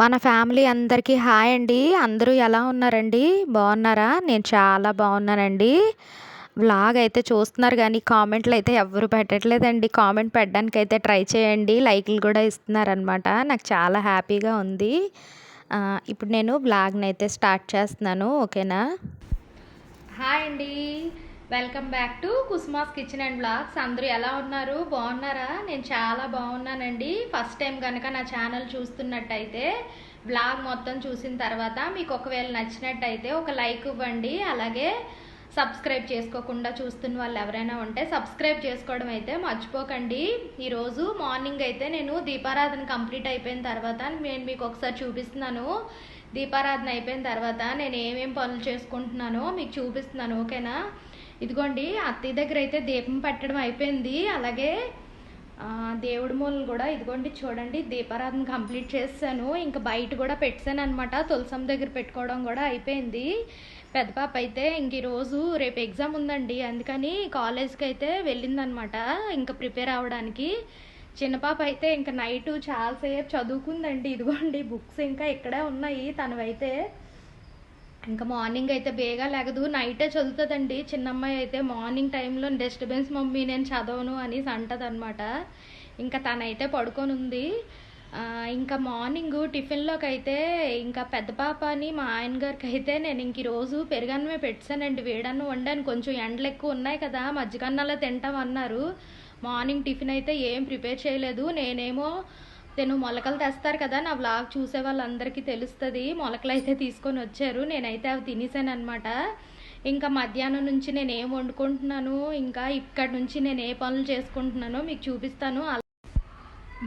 మన ఫ్యామిలీ అందరికీ హాయ్ అండి. అందరూ ఎలా ఉన్నారండి? బాగున్నారా? నేను చాలా బాగున్నానండి. వ్లాగ్ అయితే చూస్తున్నారు కానీ కామెంట్లు అయితే ఎవరు పెట్టట్లేదండి. కామెంట్ పెట్టడానికి అయితే ట్రై చేయండి. లైక్లు కూడా ఇస్తున్నారనమాట నాకు చాలా హ్యాపీగా ఉంది. ఇప్పుడు నేను వ్లాగ్ని అయితే స్టార్ట్ చేస్తున్నాను. ఓకేనా? హాయ్ అండి. Welcome back to Kusma's kitchen and blogs. అందరూ ఎలా ఉన్నారు? బాగున్నారా? నేను చాలా బాగున్నానండి. ఫస్ట్ టైం కనుక నా ఛానల్ చూస్తున్నట్టయితే బ్లాగ్ మొత్తం చూసిన తర్వాత మీకు ఒకవేళ నచ్చినట్టయితే ఒక లైక్ ఇవ్వండి. అలాగే సబ్స్క్రైబ్ చేసుకోకుండా చూస్తున్న వాళ్ళు ఎవరైనా ఉంటే సబ్స్క్రైబ్ చేసుకోవడం అయితే మర్చిపోకండి. ఈరోజు మార్నింగ్ అయితే నేను దీపారాధన కంప్లీట్ అయిపోయిన తర్వాత నేను మీకు ఒకసారి చూపిస్తున్నాను. దీపారాధన అయిపోయిన తర్వాత నేను ఏమేమి పనులు చేసుకుంటున్నానో మీకు చూపిస్తున్నాను ఓకేనా? ఇదిగోండి అత్తయ్య దగ్గర అయితే దీపం పెట్టడం అయిపోయింది. అలాగే దేవుడి మూలలు కూడా ఇదిగోండి చూడండి దీపారాధన కంప్లీట్ చేస్తాను ఇంకా బయట కూడా పెట్టాను అనమాట తులసం దగ్గర పెట్టుకోవడం కూడా అయిపోయింది. పెద్ద పాప అయితే ఇంక ఈరోజు రేపు ఎగ్జామ్ ఉందండి. అందుకని కాలేజ్కి అయితే వెళ్ళిందనమాట ఇంకా ప్రిపేర్ అవ్వడానికి. చిన్న పాప అయితే ఇంకా నైట్ చాలాసేపు చదువుకుందండి. ఇదిగోండి బుక్స్ ఇంకా ఇక్కడే ఉన్నాయి తనవైతే. ఇంకా మార్నింగ్ అయితే బేగా లేగదు. నైటే చదువుతుందండి. చిన్నమ్మాయి అయితే మార్నింగ్ టైంలో డిస్టర్బెన్స్ మమ్మీ నేను చదవను అనేసి అంటది అనమాట ఇంకా తనైతే పడుకొని ఉంది ఇంకా మార్నింగ్ టిఫిన్లోకి అయితే ఇంకా పెద్ద పాప అని మా ఆయన గారికి అయితే నేను ఇంక ఈరోజు పెరుగన్నమే పెట్టానండి. వేడన్నం వండాను. కొంచెం ఎండలు ఎక్కువ ఉన్నాయి కదా మజ్జిగన్నలా తింటాం అన్నారు మార్నింగ్ టిఫిన్ అయితే ఏం ప్రిపేర్ చేయలేదు. నేనేమో తను మొలకలు తెస్తారు కదా నా బ్లాగ్ చూసే వాళ్ళందరికీ తెలుస్తుంది. మొలకలు అయితే తీసుకొని వచ్చారు. నేనైతే అవి తినేసాను అనమాట ఇంకా మధ్యాహ్నం నుంచి నేను ఏం వండుకుంటున్నాను ఇంకా ఇక్కడ నుంచి నేను ఏ పనులు చేసుకుంటున్నానో మీకు చూపిస్తాను.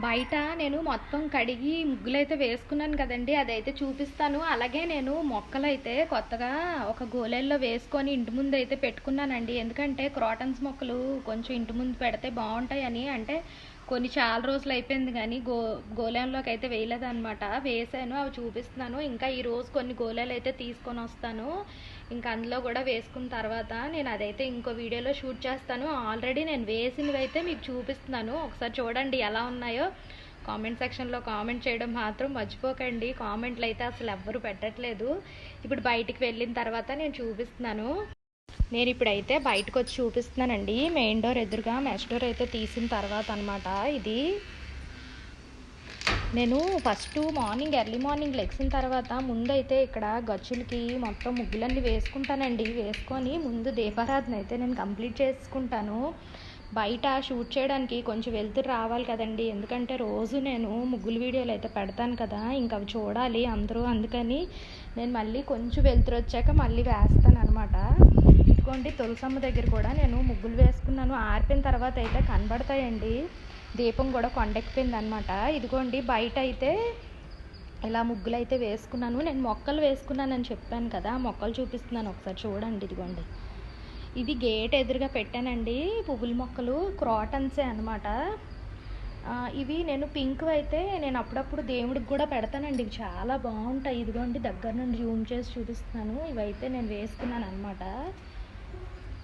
బయట నేను మొత్తం కడిగి ముగ్గులైతే వేసుకున్నాను కదండి అదైతే చూపిస్తాను. అలాగే నేను మొక్కలైతే కొత్తగా ఒక గోలెల్లో వేసుకొని ఇంటి ముందు అయితే పెట్టుకున్నానండి. ఎందుకంటే క్రాటన్స్ మొక్కలు కొంచెం ఇంటి ముందు పెడితే బాగుంటాయని. అంటే కొన్ని చాలా రోజులు అయిపోయింది కానీ గో గోళంలోకి అయితే వేయలేదనమాట వేసాను అవి చూపిస్తున్నాను. ఇంకా ఈరోజు కొన్ని గోళాలు అయితే తీసుకొని వస్తాను. ఇంకా అందులో కూడా వేసుకున్న తర్వాత నేను అదైతే ఇంకో వీడియోలో షూట్ చేస్తాను. ఆల్రెడీ నేను వేసినవి అయితే మీకు చూపిస్తున్నాను. ఒకసారి చూడండి ఎలా ఉన్నాయో. కామెంట్ సెక్షన్లో కామెంట్ చేయడం మాత్రం మర్చిపోకండి. కామెంట్లు అయితే అసలు ఎవ్వరు పెట్టట్లేదు. ఇప్పుడు బయటికి వెళ్ళిన తర్వాత నేను చూపిస్తున్నాను. నేను ఇప్పుడైతే బయటకు వచ్చి చూపిస్తున్నానండి. మెయిన్ డోర్ ఎదురుగా మెష్ డోర్ అయితే తీసిన తర్వాత అనమాట ఇది నేను ఫస్ట్ మార్నింగ్ ఎర్లీ మార్నింగ్ లెగ్సిన తర్వాత ముందైతే ఇక్కడ గచ్చులకి మొత్తం ముగ్గులన్నీ వేసుకుంటానండి. వేసుకొని ముందు దీపారాధన అయితే నేను కంప్లీట్ చేసుకుంటాను. బయట షూట్ చేయడానికి కొంచెం వెళ్తురు రావాలి కదండి. ఎందుకంటే రోజు నేను ముగ్గులు వీడియోలు అయితే పెడతాను కదా. ఇంకా అవి చూడాలి అందరూ. అందుకని నేను మళ్ళీ కొంచెం వెళ్తురు వచ్చాక మళ్ళీ వేస్తాను అనమాట ఇదిగోండి తులసమ్మ దగ్గర కూడా నేను ముగ్గులు వేసుకున్నాను. ఆర్పిన తర్వాత అయితే కనబడతాయండి. దీపం కూడా కొండెక్కిపోయింది అనమాట ఇదిగోండి బయట అయితే ఇలా ముగ్గులు అయితే వేసుకున్నాను. నేను మొక్కలు వేసుకున్నానని చెప్పాను కదా మొక్కలు చూపిస్తున్నాను. ఒకసారి చూడండి ఇదిగోండి. ఇది గేట్ ఎదురుగా పెట్టానండి. పువ్వుల మొక్కలు క్రాటన్సే అనమాట ఇవి నేను పింక్ అయితే నేను అప్పుడప్పుడు దేవుడికి కూడా పెడతానండి. ఇవి చాలా బాగుంటాయి. ఇదిగోండి దగ్గర నుండి జూమ్ చేసి చూపిస్తున్నాను. ఇవైతే నేను వేసుకున్నాను అనమాట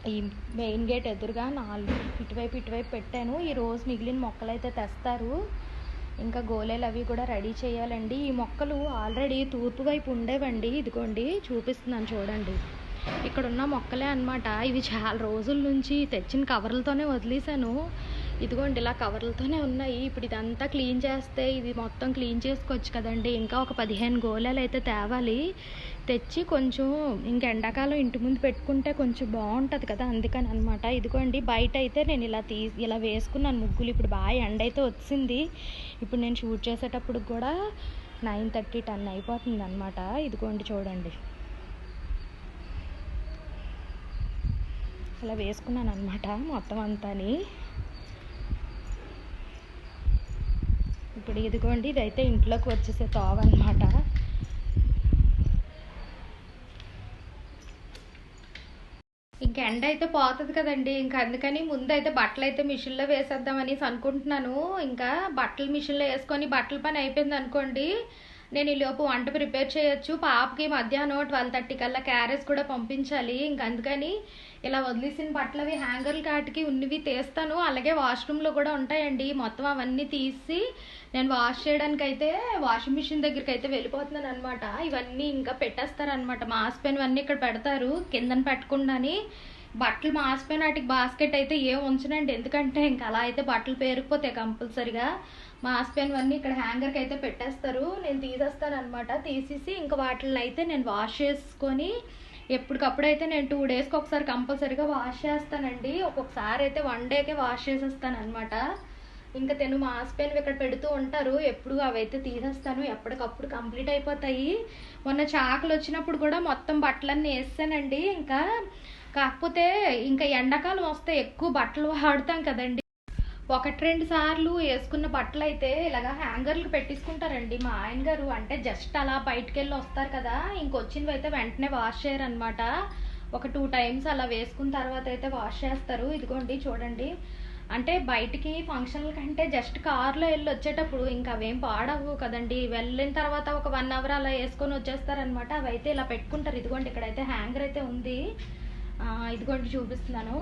ఈ మెయిన్ గేట్ ఎదురుగా నాలుగు ఇటువైపు ఇటువైపు పెట్టాను. ఈ రోజు మిగిలిన మొక్కలు అయితే తెస్తారు. ఇంకా గోలేలు అవి కూడా రెడీ చేయాలండి. ఈ మొక్కలు ఆల్రెడీ తూర్పు వైపు ఉండేవండి. ఇదిగోండి చూపిస్తున్నాను చూడండి. ఇక్కడ ఉన్న మొక్కలే అనమాట ఇవి చాలా రోజుల నుంచి తెచ్చిన కవర్లతోనే వదిలేసాను ఇదిగోండి ఇలా కవర్లతోనే ఉన్నాయి. ఇప్పుడు ఇదంతా క్లీన్ చేస్తే ఇది మొత్తం క్లీన్ చేసుకోవచ్చు కదండి. ఇంకా ఒక పదిహేను గోళాలు అయితే తేవాలి. తెచ్చి కొంచెం ఇంక ఎండాకాలం ఇంటి ముందు పెట్టుకుంటే కొంచెం బాగుంటుంది కదా అందుకని అనమాట ఇదిగోండి బయట అయితే నేను ఇలా తీ ఇలా వేసుకున్నాను ముగ్గులు. ఇప్పుడు బాగా ఎండ అయితే వచ్చింది. ఇప్పుడు నేను షూట్ చేసేటప్పుడు కూడా నైన్ థర్టీ టెన్ అయిపోతుంది అనమాట ఇదిగోండి చూడండి. ఇలా వేసుకున్నాను అనమాట మొత్తం అంతాని. ఇప్పుడు ఇదిగోండి ఇదైతే ఇంట్లోకి వచ్చేసే తావు అనమాట ఇంక ఎండ అయితే పోతుంది కదండి ఇంకా అందుకని ముందు అయితే బట్టలు అయితే మిషన్లో వేసేద్దాం అనేసి అనుకుంటున్నాను. ఇంకా బట్టలు మిషన్లో వేసుకొని బట్టల పని అయిపోయింది అనుకోండి నేను ఈ లోపు వంట ప్రిపేర్ చేయొచ్చు. పాపకి మధ్యాహ్నం ట్వెల్వ్ థర్టీ కల్లా క్యారేజ్ కూడా పంపించాలి. ఇంక అందుకని ఇలా వదిలేసిన బట్టలు అవి హ్యాంగర్ కాటికి ఉన్నవి తీస్తాను. అలాగే వాష్రూమ్లో కూడా ఉంటాయండి. మొత్తం అవన్నీ తీసి నేను వాష్ చేయడానికి అయితే వాషింగ్ మిషన్ దగ్గరికి అయితే వెళ్ళిపోతున్నాను అనమాట ఇవన్నీ ఇంకా పెట్టేస్తారనమాట మాసిపోయినవన్నీ ఇక్కడ పెడతారు కిందన పెట్టకుండాని. బట్టలు మాసిపోయిన వాటికి బాస్కెట్ అయితే ఏం ఉంచనండి. ఎందుకంటే ఇంకా అలా అయితే బట్టలు పేరుకుపోతాయి కంపల్సరిగా. మాసిపోయినవన్నీ ఇక్కడ హ్యాంగర్కి అయితే పెట్టేస్తారు. నేను తీసేస్తాను అనమాట తీసేసి ఇంకా వాటిని అయితే నేను వాష్ చేసుకొని ఎప్పటికప్పుడు అయితే నేను టూ డేస్కి ఒకసారి కంపల్సరీగా వాష్ చేస్తానండి. ఒక్కొక్కసారి అయితే వన్ డేకే వాష్ చేసేస్తాను అనమాట ఇంకా తెను మాసిపోయినవి ఇక్కడ పెడుతూ ఉంటారు. ఎప్పుడు అవైతే తీసేస్తాను ఎప్పటికప్పుడు కంప్లీట్ అయిపోతాయి. మొన్న చాకులు వచ్చినప్పుడు కూడా మొత్తం బట్టలన్నీ వేసానండి ఇంకా కాకపోతే ఇంకా ఎండాకాలం వస్తే ఎక్కువ బట్టలు వాడతాం కదండి. ఒకటి రెండు సార్లు వేసుకున్న బట్టలు అయితే ఇలాగ హ్యాంగర్లు పెట్టించుకుంటారండి. మా ఆయన గారు అంటే జస్ట్ అలా బయటకు వెళ్ళి వస్తారు కదా ఇంకొచ్చినవి అయితే వెంటనే వాష్ చేయరనమాట ఒక టూ టైమ్స్ అలా వేసుకున్న తర్వాత అయితే వాష్ చేస్తారు. ఇదిగోండి చూడండి. అంటే బయటికి ఫంక్షన్ల కంటే జస్ట్ కార్లో వెళ్ళి వచ్చేటప్పుడు ఇంకా అవేం పాడవు కదండి. వెళ్ళిన తర్వాత ఒక వన్ అవర్ అలా వేసుకొని వచ్చేస్తారనమాట అవి అయితే ఇలా పెట్టుకుంటారు. ఇదిగోండి ఇక్కడైతే హ్యాంగర్ అయితే ఉంది. ఇదిగోండి చూపిస్తున్నాను.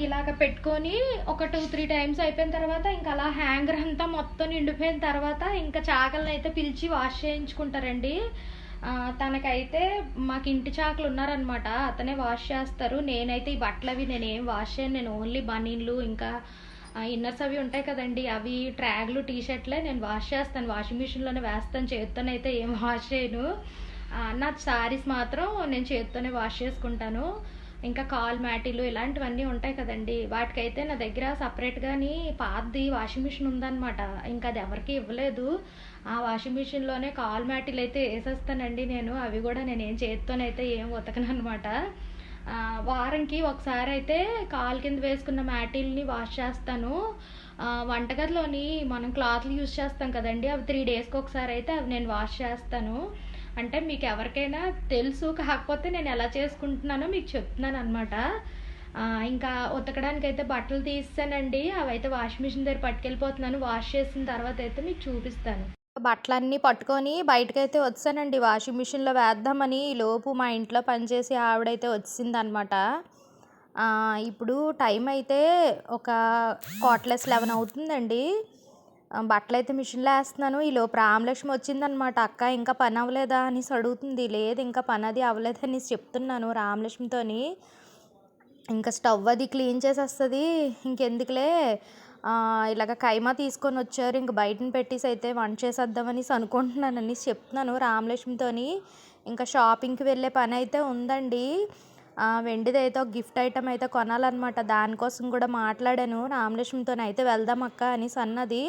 ఇలాగ పెట్టుకొని ఒక టూ త్రీ టైమ్స్ అయిపోయిన తర్వాత ఇంకా అలా హ్యాంగర్ అంతా మొత్తం నిండిపోయిన తర్వాత ఇంకా చాకలను అయితే పిలిచి వాష్ చేయించుకుంటారండి. తనకైతే మాకు ఇంటి చాకలు ఉన్నారనమాట అతనే వాష్ చేస్తారు. నేనైతే ఈ బట్టలు అవి నేనేం వాష్ చేయను. నేను ఓన్లీ బనీన్లు ఇంకా ఇన్నర్స్ అవి ఉంటాయి కదండి. అవి ట్రాగ్లు టీ షర్ట్లే నేను వాష్ చేస్తాను. వాషింగ్ మిషన్లోనే వేస్తాను. చేత్తోనైతే ఏం వాష్ చేయను. నా శారీస్ మాత్రం నేను చేత్తోనే వాష్ చేసుకుంటాను. ఇంకా కాల్ మ్యాటీలు ఇలాంటివన్నీ ఉంటాయి కదండి. వాటికైతే నా దగ్గర సపరేట్గాని పాతది వాషింగ్ మిషన్ ఉందన్నమాట. ఇంకా అది ఎవరికి ఇవ్వలేదు. ఆ వాషింగ్ మిషన్లోనే కాల్ మ్యాటీలు అయితే వేసేస్తానండి నేను. అవి కూడా నేను ఏం చేత్తోనైతే ఏం ఉతకను అనమాట వారంకి ఒకసారి అయితే కాల్ కింద వేసుకున్న మ్యాటీల్ని వాష్ చేస్తాను. వంటగదిలోని మనం క్లాత్లు యూజ్ చేస్తాం కదండి. అవి త్రీ డేస్కి ఒకసారి అయితే అవి నేను వాష్ చేస్తాను. అంటే మీకు ఎవరికైనా తెలుసు కాకపోతే నేను ఎలా చేసుకుంటున్నానో మీకు చెప్తున్నాను అనమాట ఇంకా ఉతకడానికి అయితే బట్టలు తీసానండి అవైతే వాషింగ్ మిషన్ దగ్గర పట్టుకెళ్ళిపోతున్నాను. వాష్ చేసిన తర్వాత అయితే మీకు చూపిస్తాను. బట్టలన్నీ పట్టుకొని బయటకైతే వచ్చానండి. వాషింగ్ మిషన్లో వేద్దామని ఈ లోపు మా ఇంట్లో పనిచేసి ఆవిడైతే వచ్చిందనమాట ఇప్పుడు టైం అయితే ఒక క్వార్ట్లెస్ లెవెన్ అవుతుందండి. బట్టలు అయితే మిషన్లో వేస్తున్నాను. ఈ లోపు రామలక్ష్మి వచ్చిందనమాట. అక్క ఇంకా పని అవ్వలేదా? అనేసి అడుగుతుంది. లేదు ఇంకా పని అది అవ్వలేదు అనేసి చెప్తున్నాను రామలక్ష్మితోని. ఇంకా స్టవ్ అది క్లీన్ చేసేస్తుంది. ఇంకెందుకులే? ఇలాగ కైమా తీసుకొని వచ్చారు. ఇంక బయటను పెట్టేసి అయితే వంట చేసేద్దామనేసి అనుకుంటున్నాను అనేసి చెప్తున్నాను రామలక్ష్మితోని. ఇంకా షాపింగ్కి వెళ్ళే పని అయితే ఉందండి. వెండిది అయితే ఒక గిఫ్ట్ ఐటమ్ అయితే కొనాలన్నమాట. దానికోసం కూడా మాట్లాడాను. రామలక్ష్మితో అయితే వెళ్దాం అక్క అనేసి అన్నది.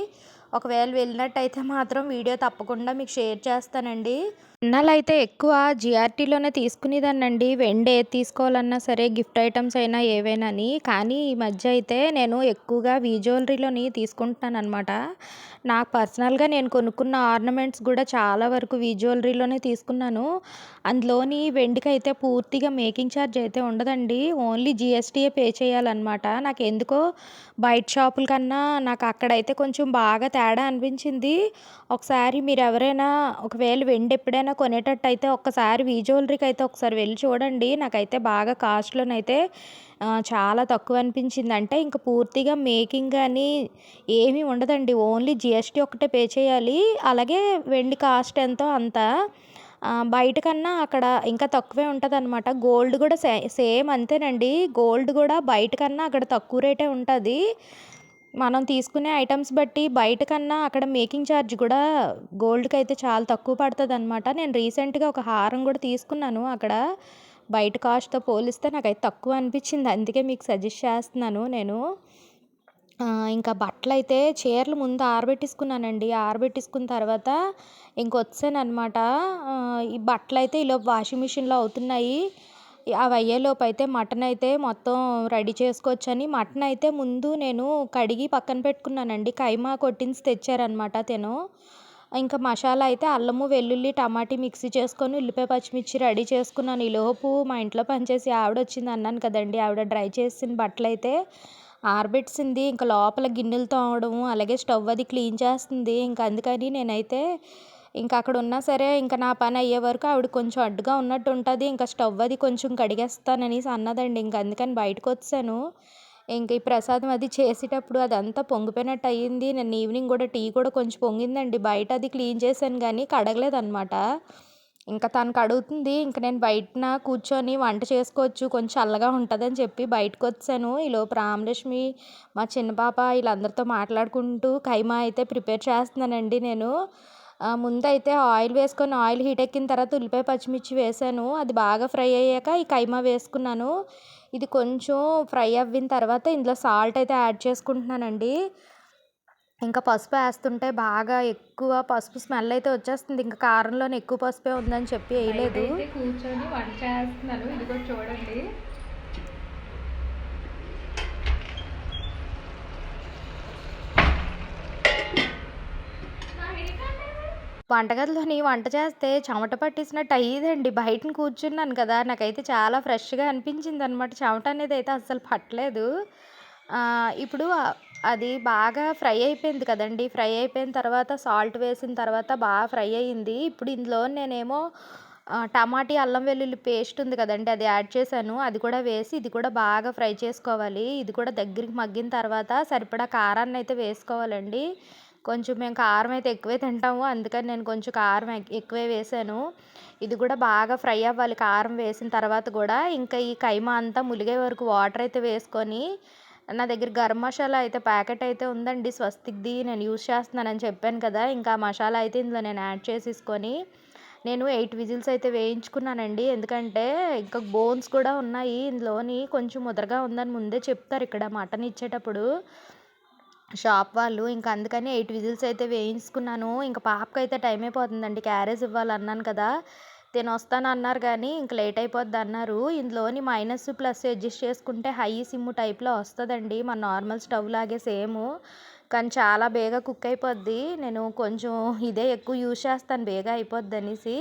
ఒకవేళ వెళ్ళినట్టయితే మాత్రం వీడియో తప్పకుండా మీకు షేర్ చేస్తానండి. ఇన్నాళ్ళు అయితే ఎక్కువ జిఆర్టీలోనే తీసుకునేదానండి వెండి ఏది తీసుకోవాలన్నా సరే గిఫ్ట్ ఐటమ్స్ అయినా ఏవైనాని. కానీ ఈ మధ్య అయితే నేను ఎక్కువగా వీ జ్యువెలరీలోని తీసుకుంటున్నాను అనమాట నాకు పర్సనల్గా నేను కొనుక్కున్న ఆర్నమెంట్స్ కూడా చాలా వరకు వీ జ్యువెలరీలోనే తీసుకున్నాను. అందులోని వెండికి అయితే పూర్తిగా మేకింగ్ ఛార్జ్ అయితే ఉండదండి. ఓన్లీ జిఎస్టీయే పే చేయాలన్నమాట. నాకు ఎందుకో బయట షాపుల కన్నా నాకు అక్కడైతే కొంచెం బాగా తేడా అనిపించింది. ఒకసారి మీరు ఎవరైనా ఒకవేళ వెండి ఎప్పుడైనా కొనేటట్టు అయితే ఒక్కసారి వీ జ్యువెలరీకి అయితే ఒకసారి వెళ్ళి చూడండి. నాకైతే బాగా కాస్ట్లోనైతే చాలా తక్కువ అనిపించింది. అంటే ఇంకా పూర్తిగా మేకింగ్ కానీ ఏమీ ఉండదండి. ఓన్లీ జిఎస్టీ ఒకటే పే చేయాలి. అలాగే వెండి కాస్ట్ ఎంతో అంత బయటకన్నా బయట కన్నా అక్కడ ఇంకా తక్కువే ఉంటుంది అనమాట గోల్డ్ కూడా సే సేమ్ అంతేనండి. గోల్డ్ కూడా బయట కన్నా అక్కడ తక్కువ రేటే ఉంటుంది. మనం తీసుకునే ఐటమ్స్ బట్టి బయట కన్నా అక్కడ మేకింగ్ ఛార్జ్ కూడా గోల్డ్కి అయితే చాలా తక్కువ పడుతుంది అనమాట నేను రీసెంట్గా ఒక హారం కూడా తీసుకున్నాను. అక్కడ బయట కాస్ట్తో పోలిస్తే నాకైతే తక్కువ అనిపించింది. అందుకే మీకు సజెస్ట్ చేస్తున్నాను నేను. ఇంకా బట్టలు అయితే చీరలు ముందు ఆరబెట్టేసుకున్నానండి. ఆరబెట్టేసుకున్న తర్వాత ఇంకొచ్చాను అనమాట ఈ బట్టలు అయితే ఈలోపు వాషింగ్ మిషన్లో అవుతున్నాయి. అవి అయ్యేలోపు అయితే మటన్ అయితే మొత్తం రెడీ చేసుకోవచ్చని. మటన్ అయితే ముందు నేను కడిగి పక్కన పెట్టుకున్నానండి. కైమా కొట్టించి తెచ్చారనమాట తిను. ఇంకా మసాలా అయితే అల్లము వెల్లుల్లి టమాటీ మిక్సీ చేసుకొని ఉల్లిపాయ పచ్చిమిర్చి రెడీ చేసుకున్నాను. ఈలోపు లోపు మా ఇంట్లో పనిచేసి ఆవిడ వచ్చింది అన్నాను కదండి. ఆవిడ డ్రై చేసిన బట్టలు అయితే ఆరబెట్టింది. ఇంకా లోపల గిన్నెలు తోమడము అలాగే స్టవ్ అది క్లీన్ చేస్తుంది. ఇంకా అందుకని నేనైతే ఇంకా అక్కడ ఉన్నా సరే ఇంకా నా పని అయ్యే వరకు ఆవిడ కొంచెం అడ్డుగా ఉన్నట్టు ఉంటుంది. ఇంకా స్టవ్ అది కొంచెం కడిగేస్తాననేసి అన్నదండి. ఇంక అందుకని బయటకు వచ్చాను. ఇంక ఈ ప్రసాదం అది చేసేటప్పుడు అదంతా పొంగిపోయినట్టు అయ్యింది. నేను ఈవినింగ్ కూడా టీ కూడా కొంచెం పొంగిందండి. బయట అది క్లీన్ చేశాను కానీ కడగలేదన్నమాట. ఇంకా తను కడుగుతుంది ఇంక నేను బయటన కూర్చొని వంట చేసుకోవచ్చు. కొంచెం చల్లగా ఉంటుందని చెప్పి బయటకు వచ్చాను. ఈలోపు రామలక్ష్మి మా చిన్న పాప వీళ్ళందరితో మాట్లాడుకుంటూ కైమా అయితే ప్రిపేర్ చేస్తున్నానండి నేను. ముందైతే ఆయిల్ వేసుకొని ఆయిల్ హీట్ ఎక్కిన తర్వాత ఉల్లిపాయ పచ్చిమిర్చి వేసాను. అది బాగా ఫ్రై అయ్యాక ఈ కైమా వేసుకున్నాను. ఇది కొంచెం ఫ్రై అవ్విన తర్వాత ఇందులో సాల్ట్ అయితే యాడ్ చేసుకుంటున్నానండి. ఇంకా పసుపు వేస్తుంటే బాగా ఎక్కువ పసుపు స్మెల్ అయితే వచ్చేస్తుంది. ఇంకా కారంలోనే ఎక్కువ పసుపే ఉందని చెప్పి వేయలేదు. కూర్చొని వంట చేస్తున్నాను. ఇది కూడా చూడండి. వంటగదిలోని వంట చేస్తే చెమట పట్టేసినట్టు అయ్యేదండి. బయటన కూర్చున్నాను కదా నాకైతే చాలా ఫ్రెష్గా అనిపించింది అనమాట చెమట అనేది అయితే అస్సలు పట్టలేదు. ఇప్పుడు అది బాగా ఫ్రై అయిపోయింది కదండి. ఫ్రై అయిపోయిన తర్వాత సాల్ట్ వేసిన తర్వాత బాగా ఫ్రై అయ్యింది ఇప్పుడు ఇందులో నేనేమో టమాటీ అల్లం వెల్లుల్లి పేస్ట్ ఉంది కదండి అది యాడ్ చేశాను. అది కూడా వేసి ఇది కూడా బాగా ఫ్రై చేసుకోవాలి. ఇది కూడా దగ్గరికి మగ్గిన తర్వాత సరిపడా కారాన్ని అయితే వేసుకోవాలండి. కొంచెం మేము కారం అయితే ఎక్కువే తింటాము. అందుకని నేను కొంచెం కారం ఎక్కువే వేసాను. ఇది కూడా బాగా ఫ్రై అవ్వాలి. కారం వేసిన తర్వాత కూడా ఇంకా ఈ కైమా అంతా ములిగే వరకు వాటర్ అయితే వేసుకొని నా దగ్గర గరం మసాలా అయితే ప్యాకెట్ అయితే ఉందండి. స్వస్తిక్ది నేను యూజ్ చేస్తున్నానని చెప్పాను కదా. ఇంకా మసాలా అయితే ఇందులో నేను యాడ్ చేసేసుకొని నేను ఎయిట్ విజిల్స్ అయితే వేయించుకున్నానండి. ఎందుకంటే ఇంకా బోన్స్ కూడా ఉన్నాయి. ఇందులోని కొంచెం ముదరగా ఉందని ముందే చెప్తారు ఇక్కడ మటన్ ఇచ్చేటప్పుడు. షాప్ వాళ్ళు. ఇంకా అందుకని ఎయిట్ విజిల్స్ అయితే వేయించుకున్నాను. ఇంకా పాపకి అయితే టైం అయిపోతుందండి. క్యారేజ్ ఇవ్వాలన్నాను కదా. తిని వస్తాను అన్నారు కానీ ఇంక లేట్ అయిపోద్ది అన్నారు. ఇందులోని మైనస్ ప్లస్ అడ్జస్ట్ చేసుకుంటే హై సిమ్ టైప్లో వస్తుందండి. మన నార్మల్ స్టవ్ లాగే సేమ్. కానీ చాలా బేగా కుక్ అయిపోద్ది. నేను కొంచెం ఇదే ఎక్కువ యూజ్ చేస్తాను. బేగా అయిపోద్ది అనేసి.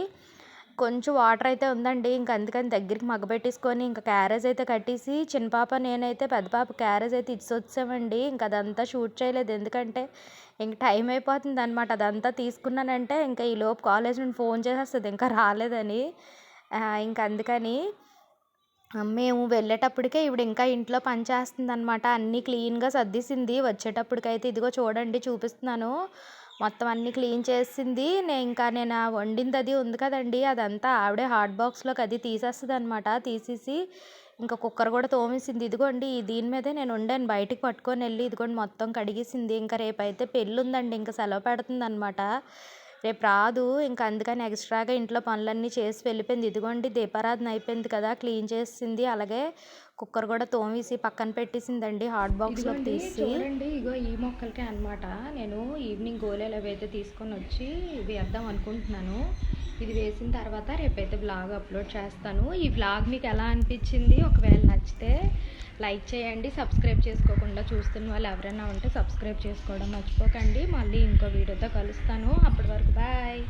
కొంచెం వాటర్ అయితే ఉందండి. ఇంక అందుకని దగ్గరికి మగ్గబెట్టేసుకొని ఇంకా క్యారేజ్ అయితే కట్టేసి చిన్న పాప నేనైతే పెద్ద పాప క్యారేజ్ అయితే ఇచ్చి వచ్చామండి ఇంక అదంతా షూట్ చేయలేదు. ఎందుకంటే ఇంక టైం అయిపోతుంది అనమాట అదంతా తీసుకున్నానంటే ఇంకా ఈ లోపు కాలేజ్ నుండి ఫోన్ చేసేస్తుంది. ఇంకా రాలేదని. ఇంక అందుకని మేము వెళ్ళేటప్పటికే ఈవిడ ఇంకా ఇంట్లో పనిచేస్తుంది అనమాట అన్నీ క్లీన్గా సర్దిసింది. వచ్చేటప్పటికైతే ఇదిగో చూడండి చూపిస్తున్నాను. మొత్తం అన్నీ క్లీన్ చేసింది. నేను ఇంకా నేను వండింది అది ఉంది కదండి. అదంతా ఆవిడే హాట్ బాక్స్లోకి అది తీసేస్తుంది అనమాట తీసేసి ఇంకా కుక్కర్ కూడా తోమేసింది. ఇదిగోండి దీని మీదే నేను వండాను. బయటికి పట్టుకొని వెళ్ళి ఇదిగోండి మొత్తం కడిగేసింది. ఇంకా రేపైతే పెళ్ళి ఉందండి ఇంకా సెలవు పెడుతుంది అనమాట రేపు రాదు. ఇంకా అందుకని ఎక్స్ట్రాగా ఇంట్లో పనులన్నీ చేసి వెళ్ళిపోయింది. ఇదిగోండి దీపారాధన అయిపోయింది కదా క్లీన్ చేసింది. అలాగే కుక్కర్ కూడా తోమేసి పక్కన పెట్టేసిందండి హాట్ బాక్స్లో తీసి. చూడండి ఇగో ఈ మొక్కలకే అన్నమాట. నేను ఈవినింగ్ గోళీలు అవి అయితే తీసుకొని వచ్చి వేద్దాం అనుకుంటున్నాను ఇది వేసిన తర్వాత రేపైతే బ్లాగ్ అప్లోడ్ చేస్తాను. ఈ బ్లాగ్ మీకు ఎలా అనిపించింది? ఒకవేళ నచ్చితే లైక్ చేయండి సబ్స్క్రైబ్ చేసుకోకుండా చూస్తున్న వాళ్ళు ఎవరైనా ఉంటే సబ్స్క్రైబ్ చేసుకోవడం మర్చిపోకండి. మళ్ళీ ఇంకో వీడియోతో కలుస్తాను. అప్పటి వరకు బాయ్.